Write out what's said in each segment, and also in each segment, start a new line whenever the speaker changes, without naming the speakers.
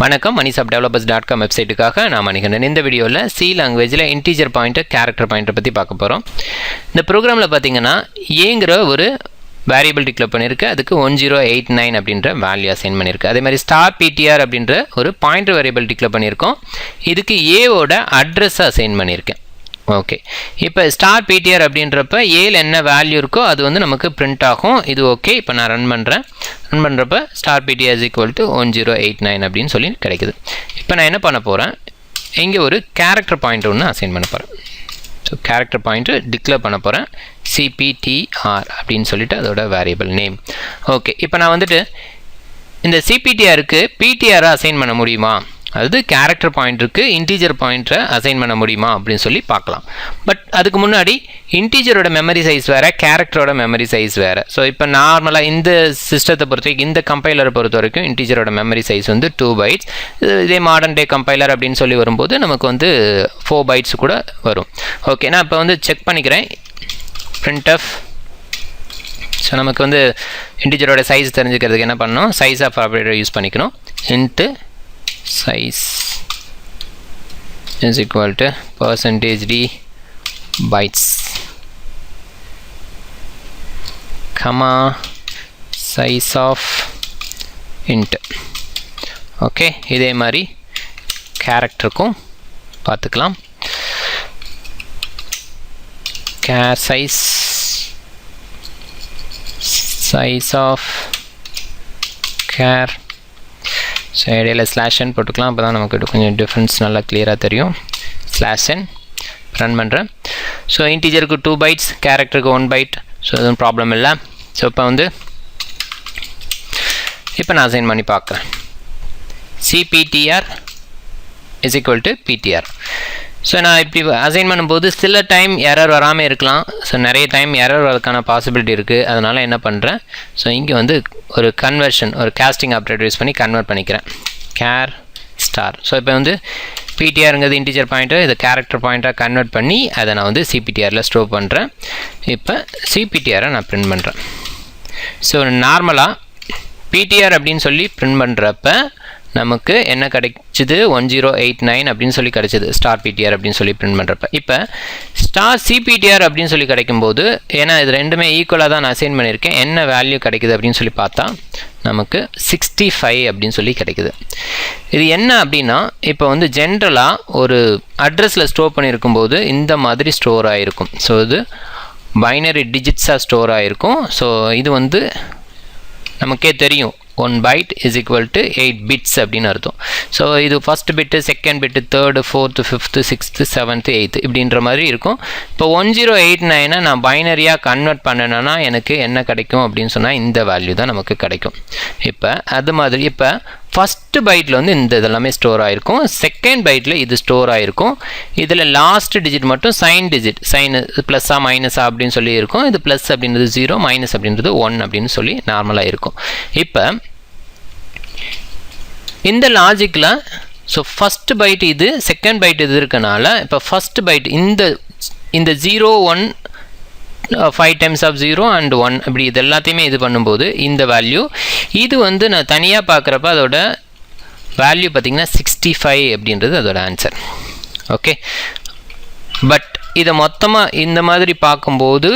வணக்கம் மணிசாப் developers dot com வெப்சைட்டுக்காக நான் மணிகண்டன் இந்த வீடியோவில் சி லாங்குவேஜில் இன்டீஜர் பாயிண்ட்டை கேரக்டர் பாயிண்ட்டை பற்றி பார்க்க போகிறோம் இந்த ப்ரோக்ராமில் பார்த்தீங்கன்னா ஏங்கிற ஒரு வேரியபிள் டிக்ளேர் பண்ணியிருக்கு அதுக்கு ஒன் ஜீரோ எயிட் நைன் அப்படின்ற வேல்யூ அசைன் பண்ணியிருக்கு அதே மாதிரி ஸ்டார் பிடிஆர் அப்படின்ற ஒரு பாயிண்ட் வேரியபிள் டிக்ளேர் பண்ணியிருக்கோம். இதுக்கு ஏவோட அட்ரஸை அசைன் பண்ணியிருக்கேன். ஓகே இப்போ ஸ்டார் பிடிஆர் அப்படின்றப்ப ஏல என்ன வேல்யூ இருக்கோ அது வந்து நமக்கு பிரிண்ட் ஆகும். இது ஓகே இப்போ நான் ரன் பண்ணுறேன் ரன் பண்ணுறப்ப star PTR equal to one zero eight nine அப்படின்னு சொல்லி கிடைக்குது. இப்போ நான் என்ன பண்ண போகிறேன் இங்கே ஒரு கேரக்டர் பாயிண்ட் ஒன்று அசைன் பண்ண போகிறேன் ஸோ கேரக்டர் பாயிண்ட்டு டிக்ளேர் பண்ண போகிறேன் சிபிடிஆர் அப்படின்னு சொல்லிட்டு அதோட வேரியபிள் நேம் ஓகே இப்போ நான் வந்துட்டு இந்த சிபிடிஆருக்கு பிடிஆரை அசைன் பண்ண முடியுமா? அதாவது கேரக்டர் பாயிண்ட்டுக்கு இன்டீஜர் பாயிண்ட்டை அசைன் பண்ண முடியுமா அப்படின்னு சொல்லி பார்க்கலாம். பட் அதுக்கு முன்னாடி இன்டீஜரோட மெமரி சைஸ் வேறு கேரக்டரோட மெமரி சைஸ் வேறு. ஸோ இப்போ நார்மலாக இந்த சிஸ்டத்தை பொறுத்த வரைக்கும் இந்த கம்பைலரை பொறுத்த வரைக்கும் இன்டீஜரோட மெமரி சைஸ் வந்து டூ பைட்ஸ் இதே மாடர்ன் டே கம்பைலர் அப்படின்னு சொல்லி வரும்போது நமக்கு வந்து ஃபோர் பைட்ஸ் கூட வரும். ஓகே நான் இப்போ வந்து செக் பண்ணிக்கிறேன். பிரிண்ட் ஆஃப் ஸோ நமக்கு வந்து இன்டிஜரோட சைஸ் தெரிஞ்சுக்கிறதுக்கு என்ன பண்ணணும்? சைஸ் ஆஃப் ஆப்ரேட்டர் யூஸ் பண்ணிக்கணும். Int size is equal to percentage d bytes comma size of int okay இதே மாதிரி கேரக்டருக்கும் பார்த்துக்கலாம். Care size size of char so இடையில ஸ்லாஷன் போட்டுக்கலாம். அப்போ தான் நமக்கு கொஞ்சம் டிஃப்ரென்ஸ் நல்லா கிளியராக தெரியும். ஸ்லாஷன் ரன் பண்ணுறேன் ஸோ இன்டீஜருக்கு டூ பைட்ஸ் கேரக்டருக்கு ஒன் பைட் ஸோ எதுவும் ப்ராப்ளம் இல்லை. ஸோ இப்போ வந்து இப்போ நான் அசைன் பண்ணி பார்க்குறேன். CPTR is equal to PTR so நான் இப்படி அசைன் பண்ணும்போது சில டைம் எரர் வராமல் இருக்கலாம். ஸோ நிறைய டைம் எரர் வரதுக்கான பாசிபிலிட்டி இருக்குது அதனால் என்ன பண்ணுறேன் ஸோ இங்கே வந்து ஒரு கன்வர்ஷன் ஒரு கேஸ்டிங் ஆப்ரேட் யூஸ் பண்ணி கன்வெர்ட் பண்ணிக்கிறேன். கேர் ஸ்டார் ஸோ இப்போ வந்து பிடிஆருங்கிறது இன்டிஜர் பாயிண்ட்டு இதை கேரக்டர் பாயிண்ட்டாக கன்வெர்ட் பண்ணி அதை நான் வந்து சிபிடிஆரில் ஸ்டோர் பண்ணுறேன் இப்போ சிபிடிஆரை நான் பிரிண்ட் பண்ணுறேன் ஸோ நார்மலாக பிடிஆர் அப்படின்னு சொல்லி பிரிண்ட் பண்ணுறப்ப நமக்கு என்ன கிடைச்சிது? ஒன் ஜீரோ எயிட் நைன் அப்படின்னு சொல்லி கிடைச்சிது. ஸ்டார் பிடிஆர் அப்படின்னு சொல்லி பிரிண்ட் பண்ணுறப்ப இப்போ ஸ்டார் சிபிடிஆர் அப்படின்னு சொல்லி கிடைக்கும்போது ஏன்னா இது ரெண்டுமே ஈக்குவலாக தான் நான் அசைன் பண்ணியிருக்கேன். என்ன வேல்யூ கிடைக்குது அப்படின்னு சொல்லி பார்த்தா நமக்கு சிக்ஸ்டி ஃபைவ் அப்படின்னு சொல்லி கிடைக்குது. இது என்ன அப்படின்னா இப்போ வந்து ஜென்ரலாக ஒரு அட்ரஸில் ஸ்டோர் பண்ணியிருக்கும்போது இந்த மாதிரி ஸ்டோர் ஆகிருக்கும் ஸோ இது பைனரி டிஜிட்ஸாக ஸ்டோர் ஆகிருக்கும் ஸோ இது வந்து நமக்கே தெரியும். One byte is equal to eight bits அப்படின்னு அர்த்தம். ஸோ இது first bit second bit third fourth fifth sixth seventh eighth இப்படின்ற மாதிரி இருக்கும். இப்போ ஒன் ஜீரோ எயிட் நைனை நான் பைனரியாக கன்வெர்ட் பண்ணணும்னா எனக்கு என்ன கிடைக்கும் அப்படின்னு சொன்னால் இந்த வேல்யூ தான் நமக்கு கிடைக்கும். இப்போ அது மாதிரி இப்போ ஃபஸ்ட்டு பைட்டில் வந்து இந்த இதெல்லாமே ஸ்டோர் ஆகிருக்கும் செகண்ட் பைட்டில் இது ஸ்டோர் ஆகிருக்கும் இதில் லாஸ்ட் டிஜிட் மட்டும் சைன் டிஜிட் சைன் ப்ளஸ்ஸா மைனஸா அப்படின்னு சொல்லி இருக்கும். இது ப்ளஸ் அப்படின்றது ஜீரோ மைனஸ் அப்படின்றது ஒன் அப்படின்னு சொல்லி நார்மலாக இருக்கும். இப்போ இந்த லாஜிக்கில் ஸோ ஃபஸ்ட் பைட் இது செகண்ட் பைட் இது இருக்கனால இப்போ ஃபஸ்ட் பைட் இந்த இந்த zero one Uh, five times of zero and one அப்படி இது எல்லாத்தையுமே இது பண்ணும்போது இந்த வேல்யூ இது வந்து நான் தனியாக பார்க்குறப்ப அதோட வேல்யூ பார்த்திங்கன்னா சிக்ஸ்டி ஃபைவ் அப்படின்றது அதோட ஆன்சர் ஓகே பட் இதை மொத்தமாக இந்த மாதிரி பார்க்கும்போது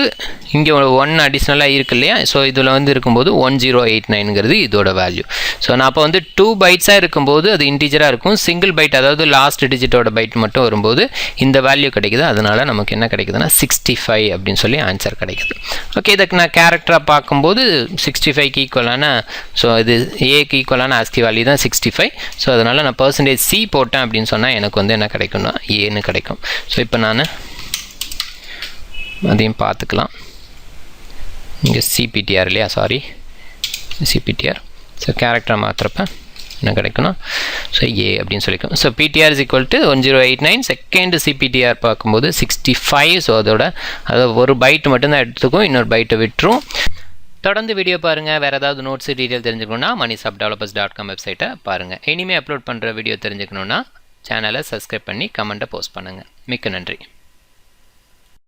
இங்கே ஒன் அடிஷ்னலாக இருக்கு இல்லையா? ஸோ இதில் வந்து இருக்கும்போது ஒன் ஜீரோ எயிட் நைனுங்கிறது இதோட வேல்யூ ஸோ நான் அப்போ வந்து டூ பைட்ஸாக இருக்கும்போது அது இன்டீஜராக இருக்கும். சிங்கிள் பைட் அதாவது லாஸ்ட் டிஜிட்டோட பைட் மட்டும் வரும்போது இந்த வேல்யூ கிடைக்குது? அதனால் நமக்கு என்ன கிடைக்குதுன்னா சிக்ஸ்டி ஃபைவ் அப்படின்னு சொல்லி ஆன்சர் கிடைக்குது. ஓகே இதுக்கு நான் கேரக்டராக பார்க்கும்போது சிக்ஸ்டி ஃபைவ்க்கு ஈக்குவலான ஸோ இது ஏக்கு ஈக்குவலான ஆஸ்கி வேல்யூ தான் சிக்ஸ்டி ஃபைவ் ஸோ அதனால் நான் பர்சன்டேஜ் சி போட்டேன் அப்படின்னு சொன்னால் எனக்கு வந்து என்ன கிடைக்கும்னா ஏன்னு கிடைக்கும். ஸோ இப்போ நான் அதையும் பார்த்துக்கலாம். இங்கே சிபிடிஆர் இல்லையா? சாரி சிபிடிஆர் ஸோ கேரக்டரை மாற்றுறப்ப என்ன கிடைக்கணும்? ஸோ ஏ அப்படின்னு சொல்லிக்கும் so PTR is equal to one zero eight nine second CPTR பார்க்கும்போது சிக்ஸ்டி ஃபைவ் ஸோ அதோட அதாவது ஒரு பைட் மட்டும்தான் எடுத்துக்கும் இன்னொரு பைட்டை விட்டுரும். தொடர்ந்து வீடியோ பாருங்கள் வேறு ஏதாவது நோட்ஸ் டீட்டெயில் தெரிஞ்சுக்கணுன்னா மணி சாப் டெவலப்பர்ஸ் டாட் காம் வெப்சைட்டை பாருங்கள் இனிமேல் அப்லோட் பண்ணுற வீடியோ தெரிஞ்சுக்கணுன்னா சேனலை சப்ஸ்கிரைப் பண்ணி கமெண்ட்டை போஸ்ட் பண்ணுங்கள் மிக்க நன்றி.